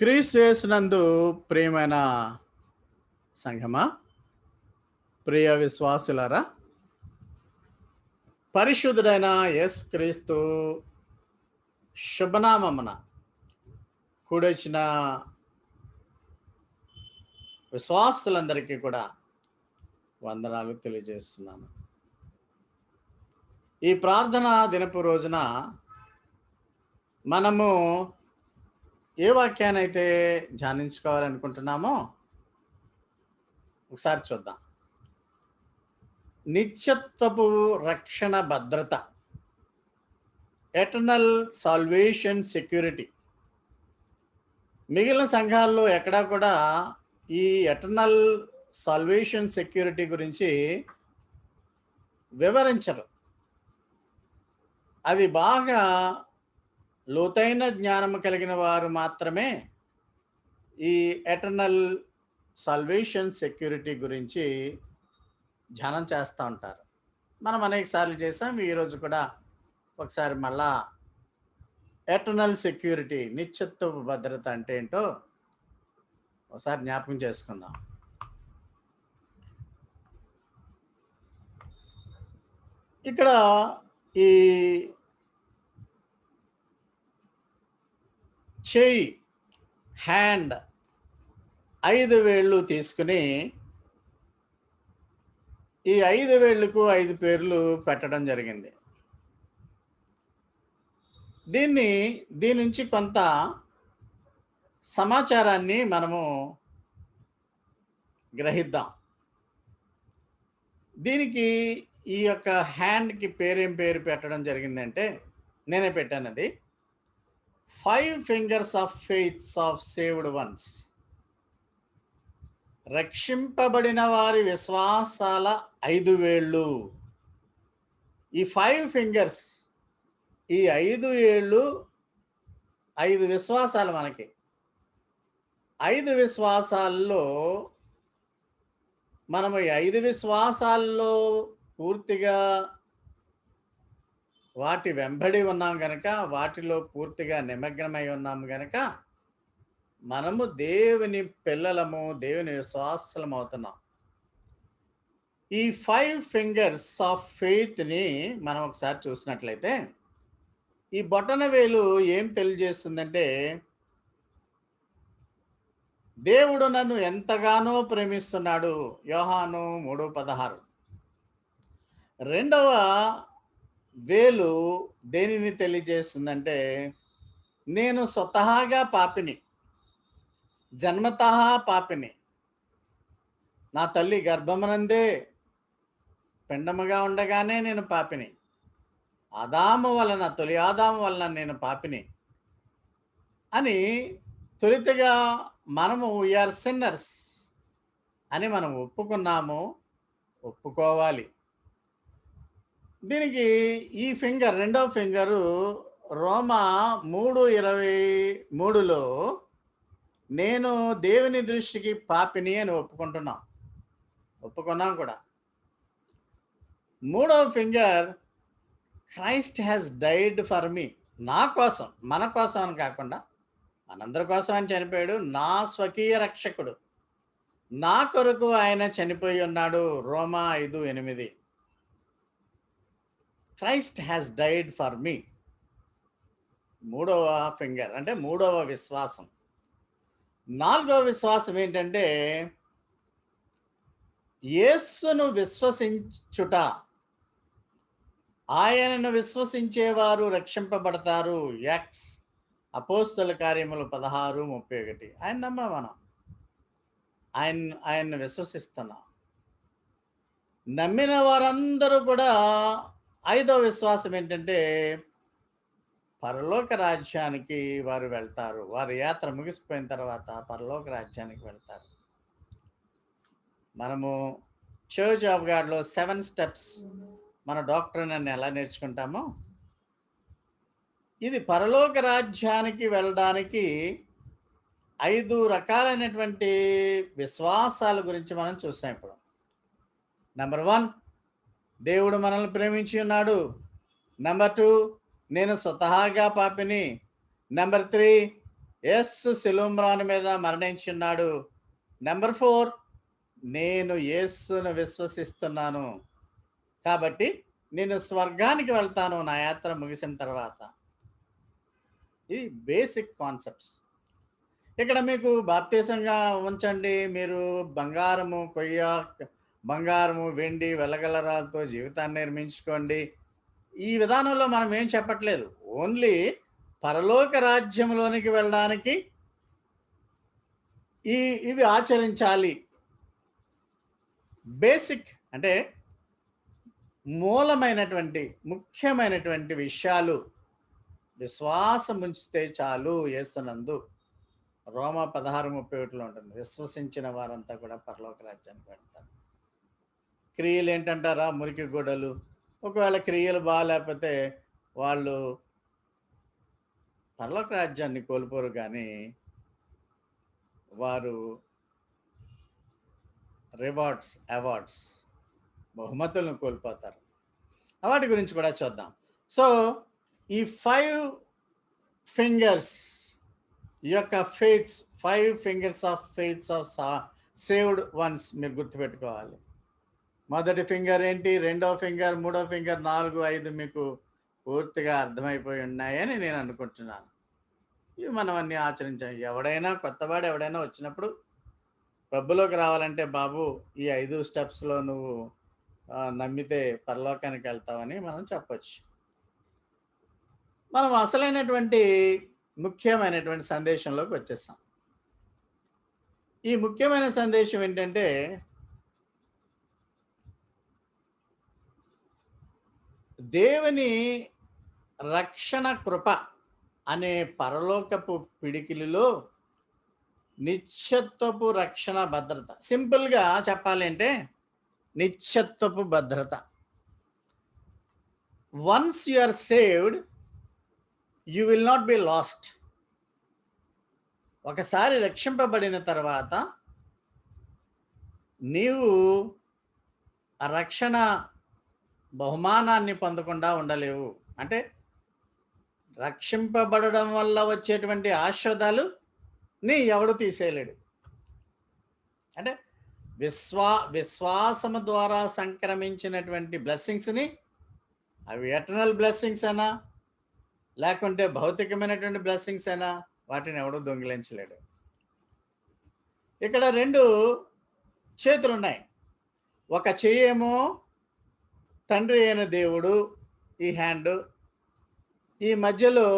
క్రీస్తునందు ప్రియమైన సంఘమా ప్రియ విశ్వాసులారా పరిశుద్ధుడైన ఎస్ క్రీస్తు శుభనామమున కూడొచ్చిన విశ్వాసులందరికీ కూడా వందనాలు తెలియజేస్తున్నాను. ఈ ప్రార్థన దినపు రోజున మనము ఏ వాక్యాన్ని అయితే ధ్యానించుకోవాలనుకుంటున్నామో ఒకసారి చూద్దాం. నిత్యత్వపు రక్షణ భద్రత ఎటర్నల్ సాల్వేషన్ సెక్యూరిటీ మిగిలిన సంఘాల్లో ఎక్కడా కూడా ఈ ఎటర్నల్ సాల్వేషన్ సెక్యూరిటీ గురించి వివరించరు. అది బాగా లోతైన జ్ఞానము కలిగిన వారు మాత్రమే ఈ ఎటర్నల్ సల్వేషన్ సెక్యూరిటీ గురించి ధ్యానం చేస్తూ ఉంటారు. మనం అనేక సార్లు చేసాం ఈరోజు కూడా ఒకసారి మళ్ళా ఎటర్నల్ సెక్యూరిటీ నిత్యత్వ భద్రత అంటే ఏంటో ఒకసారి జ్ఞాపకం చేసుకుందాం. ఇక్కడ ఈ చేయి హ్యాండ్ ఐదు వేళ్ళు తీసుకుని ఈ ఐదు వేళ్ళకు ఐదు పేర్లు పెట్టడం జరిగింది. దీన్ని దీని నుంచి కొంత సమాచారాన్ని మనము గ్రహిద్దాం. దీనికి ఈ యొక్క హ్యాండ్కి పేరేం పేరు పెట్టడం జరిగిందంటే నేనే అది five fingers of faiths of saved ones. రక్షింపబడిన వారి విశ్వాసాల ఐదు వేళ్ళు. ఈ ఫైవ్ ఫింగర్స్ ఈ ఐదు ఏళ్ళు ఐదు విశ్వాసాలు మనకి. ఐదు విశ్వాసాల్లో మనము ఈ ఐదు విశ్వాసాల్లో పూర్తిగా వాటి వెంబడి ఉన్నాం గనక వాటిలో పూర్తిగా నిమగ్నమై ఉన్నాము గనక మనము దేవుని పిల్లలము దేవుని విశ్వాసలం అవుతున్నాం. ఈ ఫైవ్ ఫింగర్స్ ఆఫ్ ఫెయిత్ని మనం ఒకసారి చూసినట్లయితే ఈ బొటన వేలు ఏం తెలియజేస్తుందంటే దేవుడు నన్ను ఎంతగానో ప్రేమిస్తున్నాడు. యోహాను మూడు పదహారు. రెండవ వేలు దేనిని తెలియజేస్తుందంటే నేను స్వతహాగా పాపిని జన్మత పాపిని. నా తల్లి గర్భమనందే పిండముగా ఉండగానే నేను పాపిని. ఆదాము వలన తొలి ఆదాము వలన నేను పాపిని. అని తొలితగా మనము వీఆర్ సిన్నర్స్ అని మనం ఒప్పుకున్నాము ఒప్పుకోవాలి. దీనికి ఈ ఫింగర్ రెండవ ఫింగరు రోమా మూడు ఇరవై మూడులో నేను దేవుని దృష్టికి పాపిని అని ఒప్పుకుంటున్నాం. ఒప్పుకున్నాం కూడా. మూడవ finger Christ has died for me. నా కోసం మన కోసం అని కాకుండా మనందరి కోసం అని చనిపోయాడు. నా స్వకీయ రక్షకుడు. నా కొరకు ఆయన చనిపోయి ఉన్నాడు. రోమా ఐదు ఎనిమిది. Christ has died for me మూడవ ఫింగర్ అంటే మూడవ విశ్వాసం. నాలుగవ విశ్వాసం ఏంటంటే యేస్సును విశ్వసించుట. ఆయనను విశ్వసించేవారు రక్షింపబడతారు. యాక్స్ అపోస్తల కార్యములు పదహారు ముప్పై ఒకటి. ఆయన నమ్మ మనం ఆయన ఆయన్ని విశ్వసిస్తున్నాం. నమ్మిన వారందరూ కూడా ఐదో విశ్వాసం ఏంటంటే పరలోక రాజ్యానికి వారు వెళ్తారు. వారి యాత్ర ముగిసిపోయిన తర్వాత పరలోక రాజ్యానికి వెళ్తారు. మనము చర్చ్ ఆఫ్ గాడ్లో సెవెన్ స్టెప్స్ మన డాక్టర్ నన్ను ఎలా నేర్చుకుంటామో ఇది పరలోక రాజ్యానికి వెళ్ళడానికి ఐదు రకాలైనటువంటి విశ్వాసాల గురించి మనం చూసాం ఇప్పుడు. నెంబర్ వన్ దేవుడు మనల్ని ప్రేమించి ఉన్నాడు. నెంబర్ టూ నేను స్వతహాగా పాపిని. నెంబర్ త్రీ ఎస్ సిలుమ్రాన్ మీద మరణించున్నాడు నెంబర్ ఫోర్ నేను యేస్సును విశ్వసిస్తున్నాను. కాబట్టి నేను స్వర్గానికి వెళ్తాను నా యాత్ర ముగిసిన తర్వాత. ఇది బేసిక్ కాన్సెప్ట్స్ ఇక్కడ మీకు బాప్తీసంగా ఉంచండి. మీరు బంగారము కొయ్య బంగారము వెండి వెలగలరాలతో జీవితాన్ని నిర్మించుకోండి. ఈ విధానంలో మనం ఏం చెప్పట్లేదు. ఓన్లీ పరలోక రాజ్యంలోనికి వెళ్ళడానికి ఈ ఇవి ఆచరించాలి. బేసిక్ అంటే మూలమైనటువంటి ముఖ్యమైనటువంటి విషయాలు విశ్వాసం ఉంచితే చాలు వేస్తున్నందు రోమ పదహారు ముప్పై ఒకటిలో ఉంటుంది. విశ్వసించిన వారంతా కూడా పరలోక రాజ్యానికి వెళ్తారు. క్రియలు ఏంటంటారా? మురికి గోడలు. ఒకవేళ క్రియలు బాగాలేకపోతే వాళ్ళు పర్లోక రాజ్యాన్ని కోల్పోరు కానీ వారు రివార్డ్స్ అవార్డ్స్ బహుమతులను కోల్పోతారు. వాటి గురించి కూడా చూద్దాం. సో ఈ ఫైవ్ ఫింగర్స్ యొక్క faiths five fingers of faiths of saved ones మీరు గుర్తుపెట్టుకోవాలి. మొదటి ఫింగర్ ఏంటి? రెండో ఫింగర్ మూడో ఫింగర్ నాలుగు ఐదు మీకు పూర్తిగా అర్థమైపోయి ఉన్నాయని నేను అనుకుంటున్నాను. ఇవి మనం అన్ని ఆచరించాం. ఎవడైనా కొత్తవాడు ఎవడైనా వచ్చినప్పుడు పబ్బులోకి రావాలంటే బాబు ఈ ఐదు స్టెప్స్లో నువ్వు నమ్మితే పరలోకానికి వెళ్తావని మనం చెప్పొచ్చు. మనం అసలైనటువంటి ముఖ్యమైనటువంటి సందేశంలోకి వచ్చేస్తాం ఈ ముఖ్యమైన సందేశం ఏంటంటే దేవుని రక్షణ కృప అనే పరలోకపు పిడికిలిలో నిత్యత్వపు రక్షణ భద్రత. సింపుల్గా చెప్పాలంటే నిత్యత్వపు భద్రత. Once you are saved you will not be lost ఒకసారి రక్షింపబడిన తర్వాత నీవు రక్షణ బహుమానాన్ని పొందకుండా ఉండలేవు. అంటే రక్షింపబడడం వల్ల వచ్చేటువంటి ఆశ్రదాలు నీ ఎవడు తీసేయలేడు. అంటే విశ్వా విశ్వాసము ద్వారా సంక్రమించినటువంటి బ్లెస్సింగ్స్ని అవి ఎటర్నల్ బ్లెస్సింగ్స్ అయినా లేకుంటే భౌతికమైనటువంటి బ్లెస్సింగ్స్ అయినా వాటిని ఎవడు దొంగిలించలేడు. ఇక్కడ రెండు చేతులు ఉన్నాయి ఒక చెయ్యేమో తండ్రి అయిన దేవుడు ఈ హ్యాండ్ ఈ మధ్యలో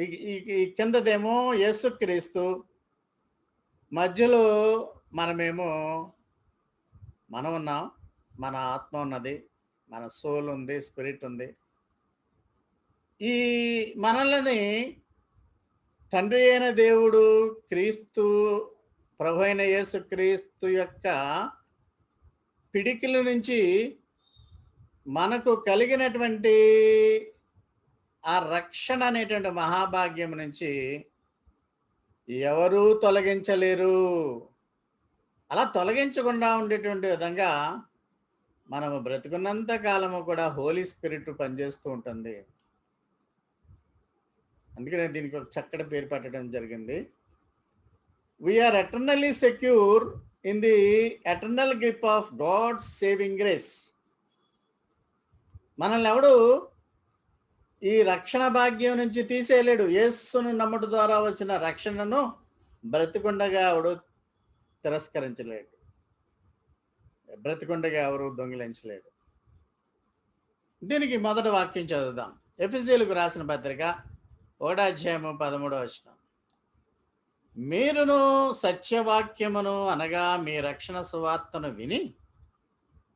ఈ- కిందదేమో యేసుక్రీస్తు. మధ్యలో మనమేమో మనం ఉన్నాం మన ఆత్మ ఉన్నది మన సోల్ ఉంది స్పిరిట్ ఉంది. ఈ మనల్ని తండ్రి అయిన దేవుడు క్రీస్తు ప్రభు అయిన యేసు క్రీస్తు యొక్క పిడికిల నుంచి మనకు కలిగినటువంటి ఆ రక్షణ అనేటువంటి మహాభాగ్యం నుంచి ఎవరూ తొలగించలేరు. అలా తొలగించకుండా ఉండేటువంటి విధంగా మనము బ్రతుకున్నంత కాలము కూడా హోలీ స్పిరిట్ పనిచేస్తూ ఉంటుంది. అందుకనే దీనికి ఒక చక్కటి పేరు పెట్టడం జరిగింది. We are eternally secure in the eternal grip of God saving grace మనల్ని ఎవడు ఈ రక్షణ భాగ్యం నుంచి తీసేయలేడు. యేస్సును నమ్మట ద్వారా వచ్చిన రక్షణను బ్రతికుండగా ఎవడు తిరస్కరించలేడు. బ్రతికుండగా ఎవరు దొంగిలించలేడు. దీనికి మొదటి వాక్యం చదువుదాం. ఎఫ్ఎస్సీలకు రాసిన పత్రిక ఒకటాధ్యాయము పదమూడవ వచ్చినాం మీరును సత్యవాక్యమును అనగా మీ రక్షణ సువార్తను విని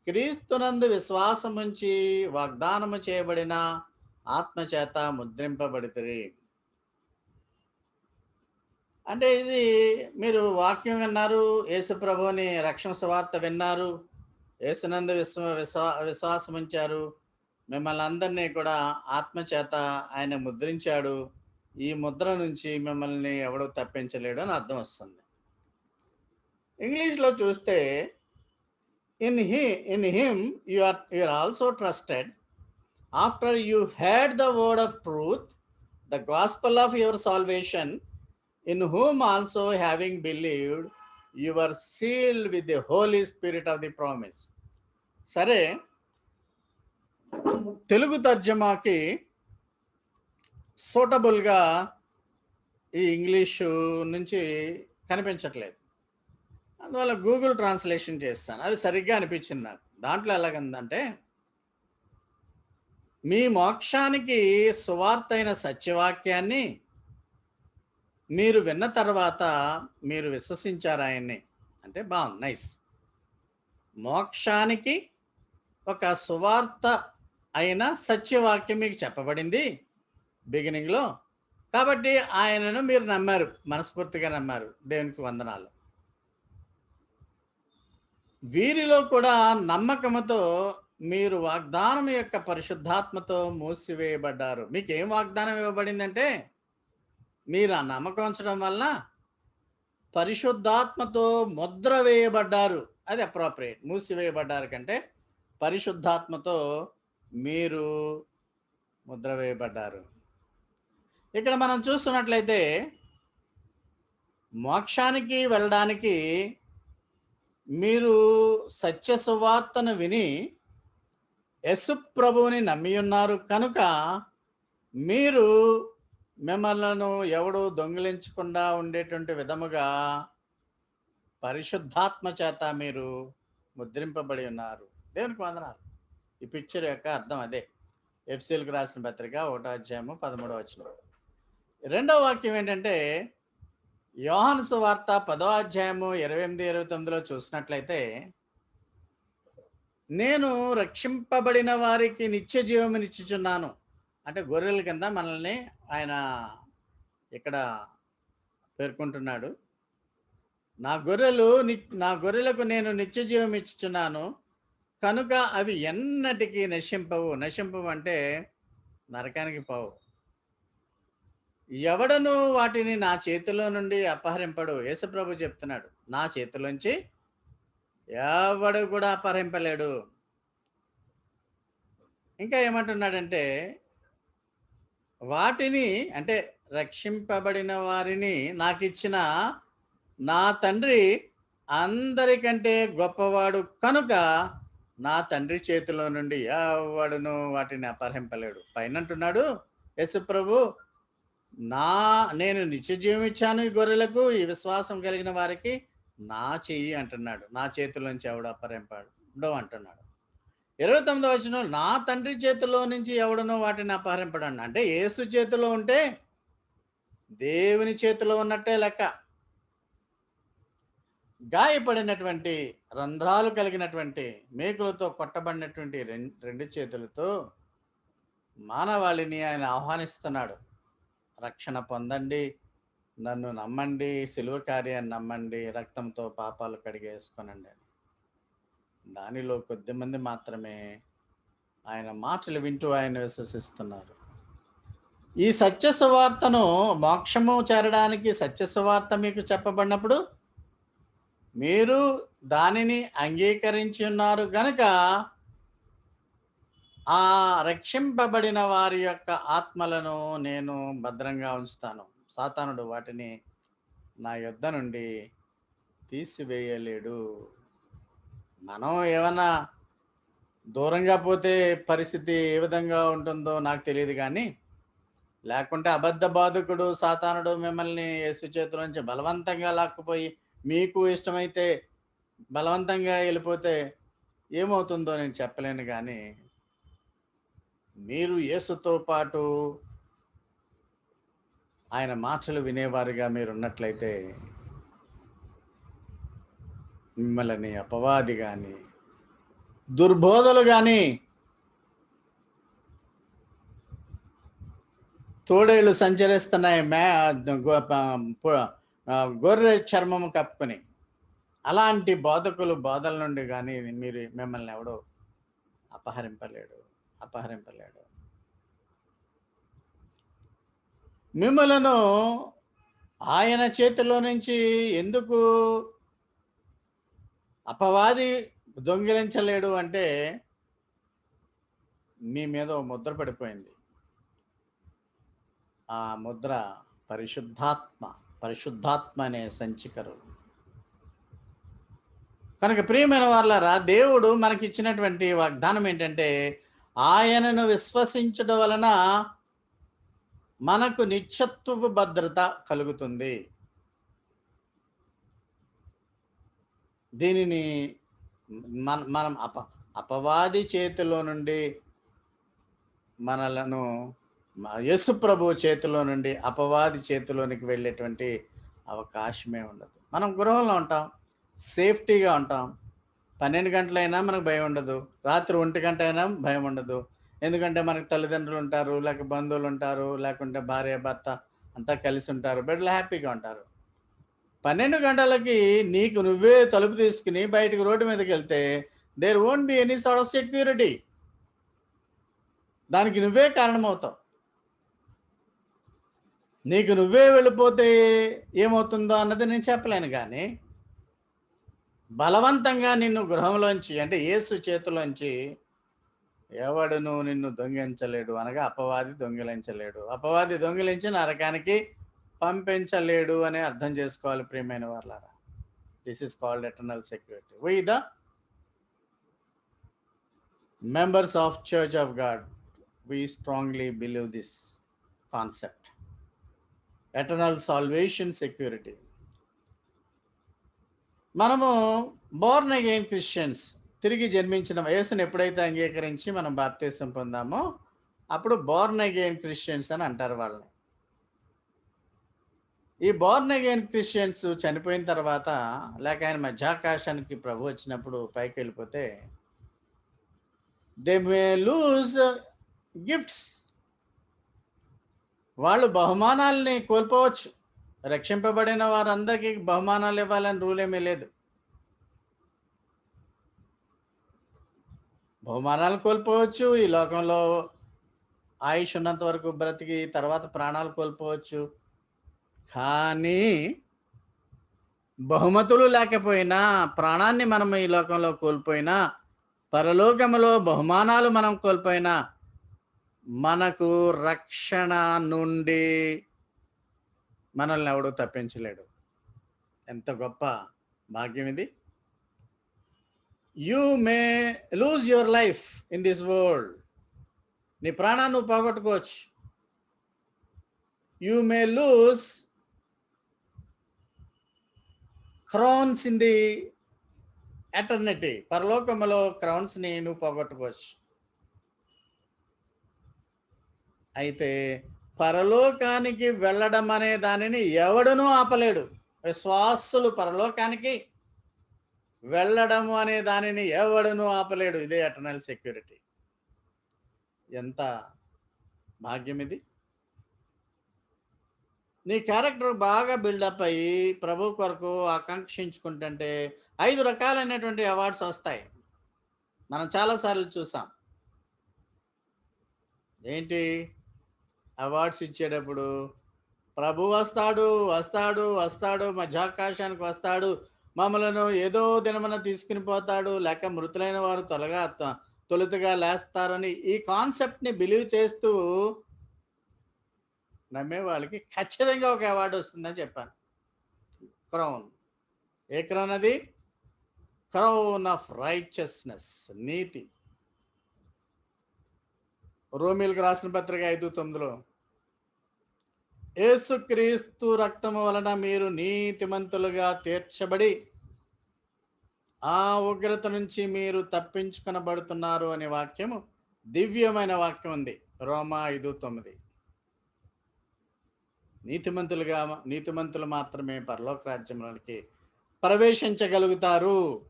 క్రీస్తునందు విశ్వాసముంచి వాగ్దానము చేయబడిన ఆత్మచేత ముద్రింపబడితే అంటే ఇది మీరు వాక్యం విన్నారు యేసు ప్రభుని రక్షణ సువార్త విన్నారు యేసునందు విశ్వ విశ్వా విశ్వాసముంచారు మిమ్మల్ని అందరినీ కూడా ఆత్మచేత ఆయన ముద్రించాడు ఈ ముద్ర నుంచి మిమ్మల్ని ఎవడో తప్పించలేడు అని అర్థం వస్తుంది. ఇంగ్లీష్లో చూస్తే in he in him you are you are also trusted after you had the word of truth the gospel of your salvation in whom also having believed your sealed with the Holy Spirit of the promise సరే తెలుగు తర్జమాకి సూటబుల్గా ఈ English నుంచి కనిపించట్లేదు. అందువల్ల Google translation చేస్తాను. అది సరిగ్గా అనిపించింది నాకు. దాంట్లో ఎలాగందంటే మీ మోక్షానికి సువార్త అయిన సత్యవాక్యాన్ని మీరు విన్న తర్వాత మీరు విశ్వసించారు ఆయన్ని. అంటే బాగుంది నైస్. మోక్షానికి ఒక సువార్త అయిన సత్యవాక్యం మీకు చెప్పబడింది. బిగినింగ్లో. కాబట్టి ఆయనను మీరు నమ్మారు మనస్ఫూర్తిగా నమ్మారు. దేవునికి వందనాలు. వీరిలో కూడా నమ్మకముతో మీరు వాగ్దానం యొక్క పరిశుద్ధాత్మతో మూసివేయబడ్డారు. మీకు ఏం వాగ్దానం ఇవ్వబడిందంటే మీరు ఆ నమ్మకం ఉంచడం వల్ల పరిశుద్ధాత్మతో ముద్ర వేయబడ్డారు. అది అప్రోప్రియేట్ మూసివేయబడ్డారు కంటే పరిశుద్ధాత్మతో మీరు ముద్ర వేయబడ్డారు. ఇక్కడ మనం చూస్తున్నట్లయితే మోక్షానికి వెళ్ళడానికి మీరు సత్య సువార్తను విని యశు ప్రభువుని నమ్మి ఉన్నారు కనుక మీరు మిమ్మల్ని ఎవడు దొంగిలించకుండా ఉండేటువంటి విధముగా పరిశుద్ధాత్మ చేత మీరు ముద్రింపబడి ఉన్నారు. దేవునికి వందనాలు. ఈ పిక్చర్ యొక్క అర్థం అదే. ఎఫ్సీఎల్కి రాసిన పత్రిక ఒకటో అధ్యాయము పదమూడవ వచ్చిన రెండవ వాక్యం ఏంటంటే యోహాను సువార్త పదో అధ్యాయము ఇరవై ఎనిమిది ఇరవై తొమ్మిదిలో చూసినట్లయితే నేను రక్షింపబడిన వారికి నిత్య జీవమునిచ్చుచున్నాను. అంటే గొర్రెల కింద మనల్ని ఆయన ఇక్కడ పేర్కొంటున్నాడు. నా గొర్రెలు ని- నా గొర్రెలకు నేను నిత్య జీవం ఇచ్చుచున్నాను కనుక అవి ఎన్నటికీ నశింపవు. నశింపవు అంటే నరకానికి పోవు. ఎవడను వాటిని నా చేతిలో నుండి అపహరింపడు. యేసుప్రభు చెప్తున్నాడు నా చేతిలోంచి ఎవడు కూడా అపహరింపలేడు. ఇంకా ఏమంటున్నాడంటే వాటిని అంటే రక్షింపబడిన వారిని నాకు ఇచ్చిన నా తండ్రి అందరికంటే గొప్పవాడు కనుక నా తండ్రి చేతిలో నుండి ఎవడును వాటిని అపహరింపలేడు. పైన అంటున్నాడు యశుప్రభు నా నేను నిత్యజీవం ఇచ్చాను ఈ గొర్రెలకు ఈ విశ్వాసం కలిగిన వారికి నా చెయ్యి అంటున్నాడు. నా చేతిలోంచి ఎవడు అపహరింపడు అంటున్నాడు. ఇరవై తొమ్మిదో వచ్చిన నా తండ్రి చేతిలో నుంచి ఎవడనో వాటిని అపహరింపడండి. అంటే యేసు చేతిలో ఉంటే దేవుని చేతిలో ఉన్నట్టే లెక్క. గాయపడినటువంటి రంధ్రాలు కలిగినటువంటి మేకులతో కొట్టబడినటువంటి రెండు చేతులతో మానవాళిని ఆయన ఆహ్వానిస్తున్నాడు. రక్షణ పొందండి. నన్ను నమ్మండి. సిలువ కార్యాన్ని నమ్మండి. రక్తంతో పాపాలు కడిగేసుకోనండి అని. దానిలో కొద్దిమంది మాత్రమే ఆయన మాటలు వింటూ ఆయన విశ్వసిస్తున్నారు. ఈ సత్య సువార్తను మోక్షము చేరడానికి సత్య సువార్త మీకు చెప్పబడినప్పుడు మీరు దానిని అంగీకరించి ఉన్నారు. గనక ఆ రక్షింపబడిన వారి యొక్క ఆత్మలను నేను భద్రంగా ఉంచుతాను. సాతానుడు వాటిని నా యుద్ధ నుండి తీసివేయలేడు. మనం ఏమన్నా దూరంగా పోతే పరిస్థితి ఏ విధంగా ఉంటుందో నాకు తెలియదు కానీ లేకుంటే అబద్ధ బాధకుడు సాతానుడు మిమ్మల్ని యేసు చేతుల నుంచి బలవంతంగా లాక్కుపోయి మీకు ఇష్టమైతే బలవంతంగా వెళ్ళిపోతే ఏమవుతుందో నేను చెప్పలేను కానీ మీరు యేసుతో పాటు ఆయన మాటలు వినేవారుగా మీరు ఉన్నట్లయితే మిమ్మల్ని అపవాది కానీ దుర్బోధలు కానీ తోడేళ్ళు సంచరిస్తున్నాయి మే గొర్రె చర్మము కప్పుకొని. అలాంటి బోధకులు బోధల నుండి కానీ మీరు మిమ్మల్ని ఎవడో అపహరింపలేడు. అపహరింపలేడు. మిమ్మలను ఆయన చేతిలో నుంచి ఎందుకు అపవాది దొంగిలించలేడు అంటే మీ మీద ముద్ర పడిపోయింది. ఆ ముద్ర పరిశుద్ధాత్మ పరిశుద్ధాత్మ అనే సంచికరు. కనుక ప్రియమైన వాళ్ళరా దేవుడు మనకి ఇచ్చినటువంటి వాగ్దానం ఏంటంటే ఆయనను విశ్వసించడం వలన మనకు నిత్యత్వపు భద్రత కలుగుతుంది. దీనిని మన మనం అప అపవాది చేతిలో నుండి మనలను మ- ప్రభు చేతిలో నుండి అపవాది చేతిలోనికి వెళ్ళేటువంటి అవకాశమే ఉండదు. మనం గృహంలో ఉంటాం సేఫ్టీగా ఉంటాం పన్నెండు గంటలైనా మనకు భయం ఉండదు. రాత్రి ఒంటి గంట అయినా భయం ఉండదు. ఎందుకంటే మనకు తల్లిదండ్రులు ఉంటారు లేక బంధువులు ఉంటారు లేకుంటే భార్య భర్త అంతా కలిసి ఉంటారు. బిడ్డలు హ్యాపీగా ఉంటారు. పన్నెండు గంటలకి నీకు నువ్వే తలుపు తీసుకుని బయటకు రోడ్డు మీదకి వెళ్తే there won't be any sort of security దానికి నువ్వే కారణమవుతావు. నీకు నువ్వే వెళ్ళిపోతే ఏమవుతుందో అన్నది నేను చెప్పలేను కానీ బలవంతంగా నిన్ను గృహంలోంచి అంటే యేసు చేతిలోంచి ఎవడును నిన్ను దొంగిలించలేడు అనగా అపవాది దొంగిలించలేడు. అపవాది దొంగిలించి నరకానికి పంపించలేడు అని అర్థం చేసుకోవాలి ప్రియమైన వాళ్ళారా this is called eternal security we the members of church of God we strongly believe this concept eternal salvation security మనము బోర్న్ అగైన్ క్రిస్టియన్స్ తిరిగి జన్మించిన వయసును ఎప్పుడైతే అంగీకరించి మనం బాప్తీసం పొందామో అప్పుడు బోర్న్ అగైన్ క్రిస్టియన్స్ అని అంటారు వాళ్ళని. ఈ బోర్న్ అగైన్ క్రిస్టియన్స్ చనిపోయిన తర్వాత లేక ఆయన మధ్యాకాశానికి ప్రభు వచ్చినప్పుడు పైకి వెళ్ళిపోతే దే మే లూజ్ గిఫ్ట్స్ వాళ్ళు బహుమానాల్ని కోల్పోవచ్చు. రక్షింపబడిన వారందరికీ బహుమానాలు ఇవ్వాలని రూల్ ఏమీ లేదు. బహుమానాలు కోల్పోవచ్చు ఈ లోకంలో ఆయుష్ ఉన్నంత వరకు బ్రతికి తర్వాత ప్రాణాలు కోల్పోవచ్చు. కానీ బహుమతులు లేకపోయినా ప్రాణాన్ని మనం ఈ లోకంలో కోల్పోయినా పరలోకములో బహుమానాలు మనం కోల్పోయినా మనకు రక్షణ నుండి మనల్ని ఎవడు తప్పించలేడు. ఎంత గొప్ప భాగ్యం ఇది. You may lose your life in this world నీ ప్రాణాన్ని నువ్వు పోగొట్టుకోవచ్చు. You may lose crowns in the eternity పరలోకములో క్రౌన్స్ని నువ్వు పోగొట్టుకోవచ్చు. అయితే పరలోకానికి వెళ్ళడం అనే దానిని ఎవడునూ ఆపలేడు. విశ్వాసులు పరలోకానికి వెళ్ళడము అనే దానిని ఎవడునూ ఆపలేడు. ఇదే ఎటర్నల్ సెక్యూరిటీ ఎంత భాగ్యం ఇది? నీ క్యారెక్టర్ బాగా బిల్డప్ అయ్యి ప్రభు కొరకు ఆకాంక్షించుకుంటుంటే ఐదు రకాలైనటువంటి అవార్డ్స్ వస్తాయి. మనం చాలాసార్లు చూసాం. ఏంటి? అవార్డ్స్ ఇచ్చేటప్పుడు ప్రభు వస్తాడు వస్తాడు వస్తాడు మధ్యాకాశానికి వస్తాడు మమ్మలను ఏదో దినమన తీసుకుని పోతాడు లేక మృతులైన వారు త్వరగా తొలుతగా లేస్తారని ఈ కాన్సెప్ట్ని బిలీవ్ చేస్తూ నమ్మే వాళ్ళకి ఖచ్చితంగా ఒక అవార్డు వస్తుందని చెప్పాను. క్రౌన్ ఏ క్రౌన్ అది? క్రౌన్ ఆఫ్ రైచస్నెస్ నీతి. రోమిల్కి రాసిన పత్రిక ఐదు తొమ్మిదిలో ఏసుక్రీస్తు రక్తము వలన మీరు నీతిమంతులుగా తీర్చబడి ఆ ఉగ్రత నుంచి మీరు తప్పించుకొనబడుతున్నారు అనే వాక్యము దివ్యమైన వాక్యం ఉంది. రోమా ఐదు తొమ్మిది. నీతిమంతులుగా నీతిమంతులు మాత్రమే పరలోక రాజ్యంలోనికి ప్రవేశించగలుగుతారు.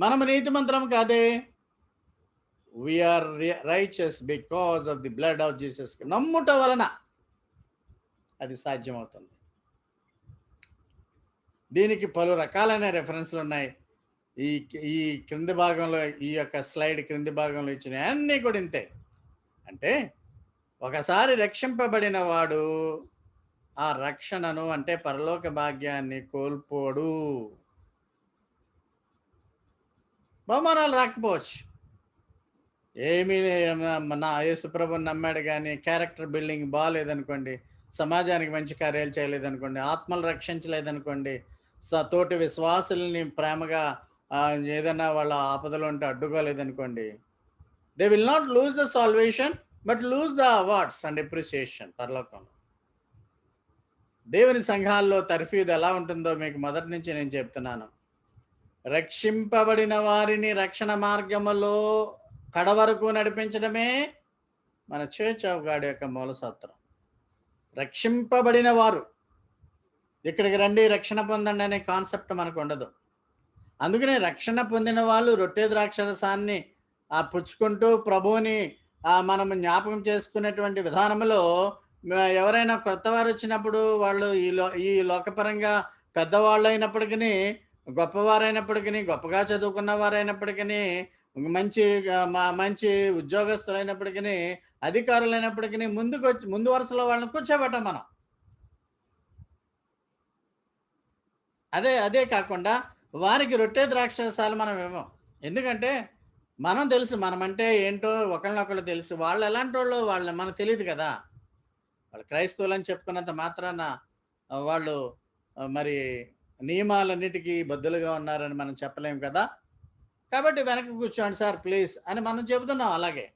మనము నీతిమంతులం కాదే we are righteous because of the blood of Jesus నమ్ముట వలన అది సాధ్యమవుతుంది. దీనికి పలు రకాలైన రెఫరెన్స్లు ఉన్నాయి. ఈ ఈ క్రింది భాగంలో ఈ యొక్క స్లైడ్ క్రింది భాగంలో ఇచ్చిన అన్నీ కూడా ఇంతే. అంటే ఒకసారి రక్షింపబడిన వాడు ఆ రక్షణను అంటే పరలోక భాగ్యాన్ని కోల్పోడు. బహుమానాలు రాకపోవచ్చు. ఏమీ నా యేసుప్రభుని నమ్మాడు కానీ క్యారెక్టర్ బిల్డింగ్ బాగాలేదనుకోండి సమాజానికి మంచి కార్యాలు చేయలేదనుకోండి ఆత్మలు రక్షించలేదనుకోండి స తోటి విశ్వాసుల్ని ప్రేమగా ఏదైనా వాళ్ళ ఆపదలు ఉంటే అడ్డుకోలేదనుకోండి they will not lose the salvation but lose the awards and appreciation పరలోకంలో దేవుని సంఘాల్లో తర్ఫీదు ఎలా ఉంటుందో మీకు మొదటి నుంచి నేను చెప్తున్నాను. రక్షింపబడిన వారిని రక్షణ మార్గములో కడవరకు నడిపించడమే మన చర్చ్ ఆఫ్ గాడ్ యొక్క మూలసూత్రం రక్షింపబడిన వారు. ఇక్కడికి రండి రక్షణ పొందండి అనే కాన్సెప్ట్ మనకు ఉండదు. అందుకనే రక్షణ పొందిన వాళ్ళు రొట్టె ద్రాక్షరసాన్ని ఆ పుచ్చుకుంటూ ప్రభువుని మనం జ్ఞాపకం చేసుకునేటువంటి విధానంలో ఎవరైనా కొత్త వారు వచ్చినప్పుడు వాళ్ళు ఈ లో ఈ లోకపరంగా పెద్దవాళ్ళు అయినప్పటికీ గొప్పవారైనప్పటికీ గొప్పగా చదువుకున్న వారైనప్పటికీ మంచి ఆ, మ- మంచి ఉద్యోగస్తులైనప్పటికీ అధికారులైనప్పటికీ ముందుకు వచ్చి ముందు వరుసలో వాళ్ళని కూర్చోబెట్టాం మనం. అదే అదే కాకుండా వారికి రొట్టె ద్రాక్షరసాలు మనం ఇవ్వం. ఎందుకంటే మనం తెలుసు మనమంటే ఏంటో ఒకళ్ళనొకళ్ళు తెలుసు. వాళ్ళు ఎలాంటి వాళ్ళు వాళ్ళు మనకు తెలియదు కదా. వాళ్ళు క్రైస్తవులు అని చెప్పుకున్నంత మాత్రాన వాళ్ళు మరి నియమాలన్నిటికీ బద్దులుగా ఉన్నారని మనం చెప్పలేము కదా. కాబట్టి వెనక్కి కూర్చోండి సార్ ప్లీజ్ అని మనం చెబుతున్నాం అలాగే.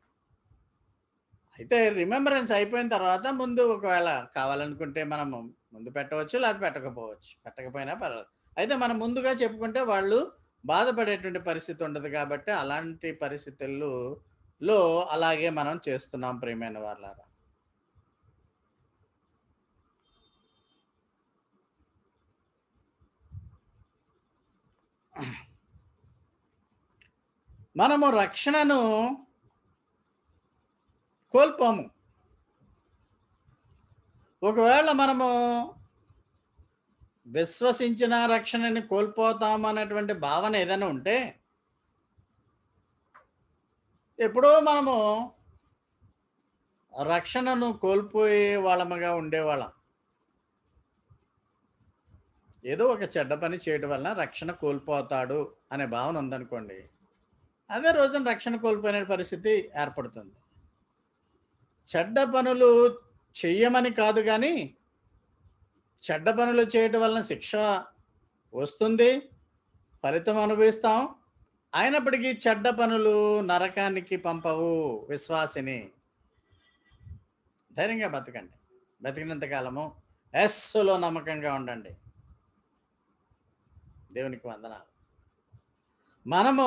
అయితే రిమెంబరెన్స్ అయిపోయిన తర్వాత ముందు ఒకవేళ కావాలనుకుంటే మనం ముందు పెట్టవచ్చు లేదా పెట్టకపోవచ్చు. పెట్టకపోయినా పర్వాలేదు. అయితే మనం ముందుగా చెప్పుకుంటే వాళ్ళు బాధపడేటువంటి పరిస్థితి ఉండదు కాబట్టి అలాంటి పరిస్థితుల్లో అలాగే మనం చేస్తున్నాం ప్రియమైన వాళ్ళారా మనము రక్షణను కోల్పోము. ఒకవేళ మనము విశ్వసించిన రక్షణని కోల్పోతాం అనేటువంటి భావన ఏదైనా ఉంటే ఎప్పుడో మనము రక్షణను కోల్పోయే వాళ్ళముగా ఉండేవాళ్ళం. ఏదో ఒక చెడ్డ పని చేయడం వలన రక్షణ కోల్పోతాడు అనే భావన ఉందనుకోండి అదే రోజున రక్షణ కోల్పోయిన పరిస్థితి ఏర్పడుతుంది. చెడ్డ పనులు చెయ్యమని కాదు కానీ చెడ్డ పనులు చేయటం వలన శిక్ష వస్తుంది ఫలితం అనుభవిస్తాం. అయినప్పటికీ చెడ్డ పనులు నరకానికి పంపవు విశ్వాసిని. ధైర్యంగా బతకండి. బతికినంత కాలము ఎస్సులో నమ్మకంగా ఉండండి. దేవునికి వందనాలు. మనము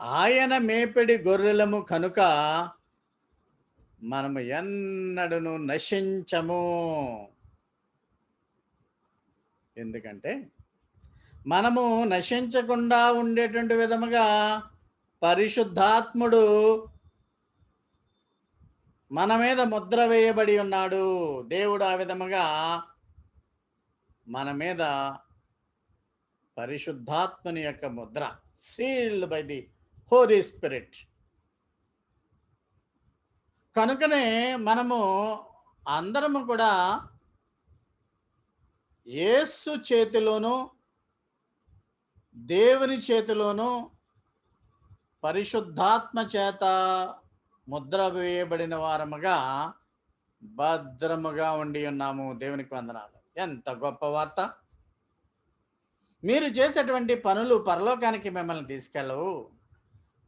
ఆయన మేపడి గొర్రెలము కనుక మనము ఎన్నడను నశించము. ఎందుకంటే మనము నశించకుండా ఉండేటువంటి విధముగా పరిశుద్ధాత్ముడు మన మీద ముద్ర వేయబడి ఉన్నాడు. దేవుడు ఆ విధముగా మన మీద పరిశుద్ధాత్మని యొక్క Mudra sealed by the Holy Spirit. కనుకనే మనము అందరము కూడా యేసు చేతిలోనూ దేవుని చేతిలోనూ పరిశుద్ధాత్మ చేత ముద్ర వేయబడిన వారముగా భద్రముగా ఉండి ఉన్నాము. దేవునికి వందనాలు. ఎంత గొప్ప వార్త. మీరు చేసేటువంటి పనులు పరలోకానికి మిమ్మల్ని తీసుకెళ్ళవు.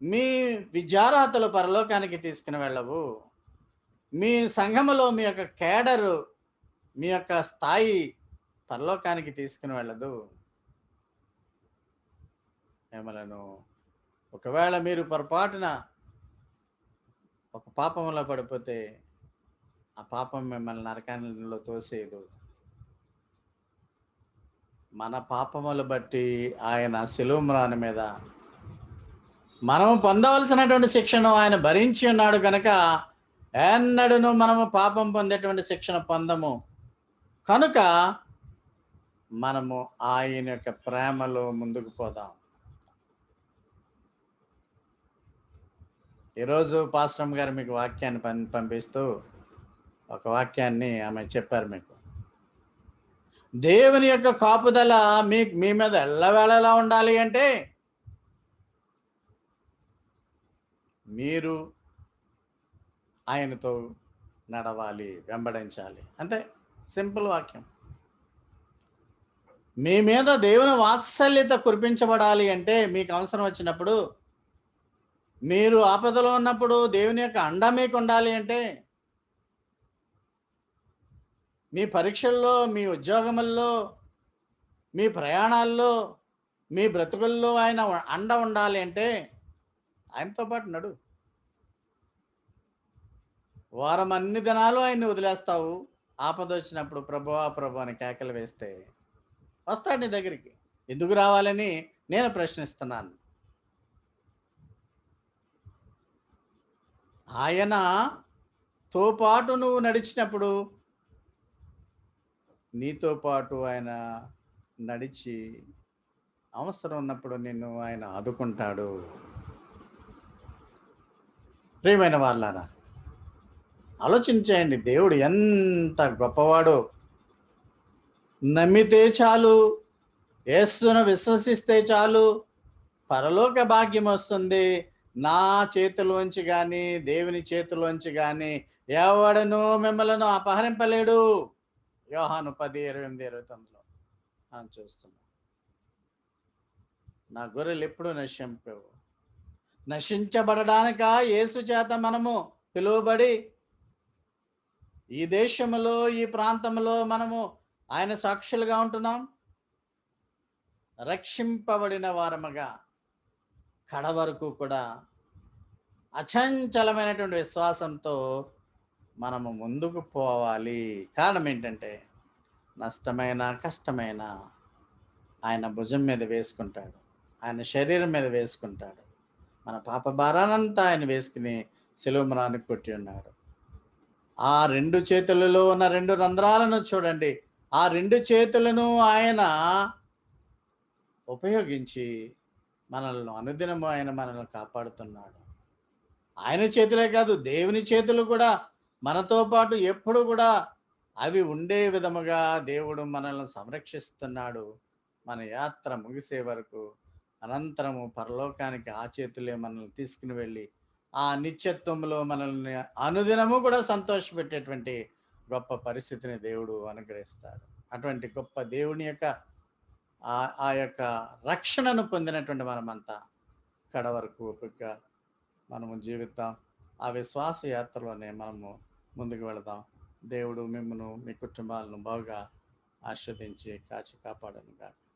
మీ విద్యార్హతలు పరలోకానికి తీసుకుని వెళ్ళవు. మీ సంఘములో మీ యొక్క కేడరు మీ యొక్క స్థాయి పరలోకానికి తీసుకుని వెళ్ళదు. ఏమలను ఒకవేళ మీరు పొరపాటున ఒక పాపంలో పడిపోతే ఆ పాపం మిమ్మల్ని నరకాలలో తోసేయదు. మన పాపములు బట్టి ఆయన శిలుమ్రాని మీద మనము పొందవలసినటువంటి శిక్షను ఆయన భరించి ఉన్నాడు కనుక ఎన్నడను మనము పాపం పొందేటువంటి శిక్షణ పొందము. కనుక మనము ఆయన యొక్క ప్రేమలో ముందుకు పోదాం. ఈరోజు పాశ్రమ్ గారు మీకు వాక్యాన్ని పం పంపిస్తూ ఒక వాక్యాన్ని ఆమె చెప్పారు మీకు. దేవుని యొక్క కాపుదల మీ మీ మీద ఎల్లవేళలా ఉండాలి అంటే మీరు ఆయనతో నడవాలి వెంబడించాలి. అంతే సింపుల్ వాక్యం. మీ మీద దేవుని వాత్సల్యత కురిపించబడాలి అంటే మీకు అవసరం వచ్చినప్పుడు మీరు ఆపదలో ఉన్నప్పుడు దేవుని యొక్క అండ మీకు ఉండాలి అంటే మీ పరీక్షల్లో మీ ఉద్యోగముల్లో మీ ప్రయాణాల్లో మీ బ్రతుకుల్లో ఆయన అండ ఉండాలి అంటే ఆయనతో పాటు నడు. వారం అన్ని దినాలు ఆయన్ని వదిలేస్తావు. ఆపద వచ్చినప్పుడు ప్రభువా ప్రభు అని కేకలు వేస్తే వస్తాడు నీ దగ్గరికి. ఎందుకు రావాలని నేను ప్రశ్నిస్తున్నాను. ఆయనతో పాటు నువ్వు నడిచినప్పుడు నీతో పాటు ఆయన నడిచి అవసరం ఉన్నప్పుడు నిన్ను ఆయన ఆదుకుంటాడు. ప్రియమైన వాళ్ళారా ఆలోచించేయండి దేవుడు ఎంత గొప్పవాడో. నమ్మితే చాలు యేసును విశ్వసిస్తే చాలు పరలోక భాగ్యం వస్తుంది. నా చేతిలోంచి కానీ దేవుని చేతిలోంచి కానీ ఎవడను మిమ్మలను అపహరింపలేడు. యోహాను పది ఇరవై ఎనిమిది ఇరవై తొమ్మిదిలో మనం చూస్తున్నాం. నా గొర్రెలు ఎప్పుడూ నశింపేవు. నశించబడడానిక యేసు చేత మనము పిలువబడి ఈ దేశంలో ఈ ప్రాంతంలో మనము ఆయన సాక్షులుగా ఉంటున్నాం. రక్షింపబడిన వారముగా కడ వరకు కూడా అచంచలమైనటువంటి విశ్వాసంతో మనము ముందుకు పోవాలి. కారణం ఏంటంటే నష్టమైన కష్టమైన ఆయన భుజం మీద వేసుకుంటాడు. ఆయన శరీరం మీద వేసుకుంటాడు. మన పాప భారానంతా ఆయన వేసుకుని సెలవుమరానికి కొట్టి ఉన్నాడు ఆ రెండు చేతులలో ఉన్న రెండు రంధ్రాలను చూడండి. ఆ రెండు చేతులను ఆయన ఉపయోగించి మనల్ని అనుదినము ఆయన మనల్ని కాపాడుతున్నాడు. ఆయన చేతులే కాదు దేవుని చేతులు కూడా మనతో పాటు ఎప్పుడు కూడా అవి ఉండే విధముగా దేవుడు మనల్ని సంరక్షిస్తున్నాడు. మన యాత్ర ముగిసే వరకు అనంతరము పరలోకానికి ఆ చేతులే మనల్ని తీసుకుని వెళ్ళి ఆ నిత్యత్వంలో మనల్ని అనుదినము కూడా సంతోషపెట్టేటువంటి గొప్ప పరిస్థితిని దేవుడు అనుగ్రహిస్తాడు. అటువంటి గొప్ప దేవుని యొక్క ఆ ఆ యొక్క రక్షణను పొందినటువంటి మనమంతా కడ వరకు ఓపికగా మనము జీవిద్దాం. ఆ విశ్వాస యాత్రలోనే మనము ముందుకు వెళదాం. దేవుడు మిమ్మను మీ కుటుంబాలను బాగా ఆస్వాదించి కాచి కాపాడను కాదు